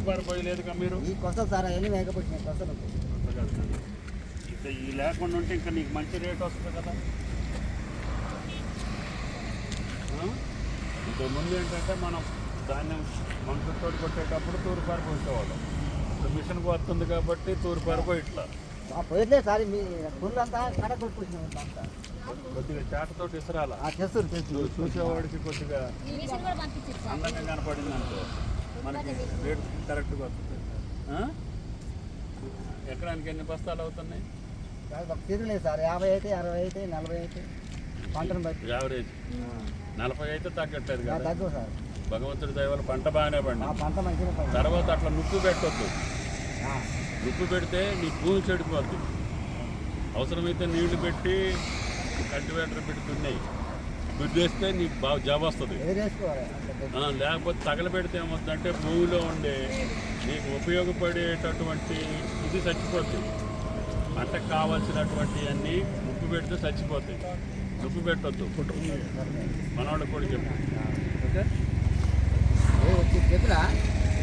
తూర్పారు పోయలేదుగా మీరు? ఈ కొసలు సార్ అవన్నీ అంత కాదు కదా. ఇంకా ఈ లేకుండా ఉంటే ఇంకా నీకు మంచి రేట్ వస్తుంది కదా. ఆ? ఇంతకు ముందు ఏంటంటే మనం ధాన్యం మనుషులతో కొట్టేటప్పుడు తూర్పారు పోసేవాళ్ళం. ఇప్పుడు మిషన్కి వస్తుంది కాబట్టి తూర్పారు పోయి ఇట్లా పోయితే సార్ మీ అంతా కడ కొట్టుకుంటున్నాం కొద్దిగా చాటతోటి ఇసరాల? ఆ చేస్తారు చూసేవాడికి కొద్దిగా మిషన్ అందంగా కనపడింది అనుకో మనకి రేట్ కరెక్ట్గా వస్తుంది. ఆ? ఎకరానికి ఎన్ని బస్తాలు అవుతున్నాయి? తిరుగులేదు సార్. యాభై అయితే అరవై అయితే నలభై అయితే పంటను బట్టి. యావరేజ్. నలభై అయితే తగ్గట్లేదు కదా. తగ్గు సార్. భగవంతుడి దయ వల్ల పంట బాగానే ఆ పండి పంట మంచిగా పండు. తర్వాత అట్లా నుప్పు పెట్టొద్దు. ఆ, నుప్పు పెడితే నీ భూమి చెడిపోద్ది. అవసరమైతే నీళ్ళు పెట్టి కల్టివేటర్ పెట్టి దుద్దేస్తే నీకు బాగా జాబ్ వస్తుంది. లేకపోతే తగలబెడితే ఏమవుతుందంటే భూమిలో ఉండే నీకు ఉపయోగపడేటటువంటి ఇది చచ్చిపోతుంది పంటకు కావాల్సినటువంటి అన్నీ ఉప్పు పెడితే చచ్చిపోతాయి ఉప్పు పెట్టొద్దు. మనవాళ్ళకి కూడా చెప్పు. ఓకే.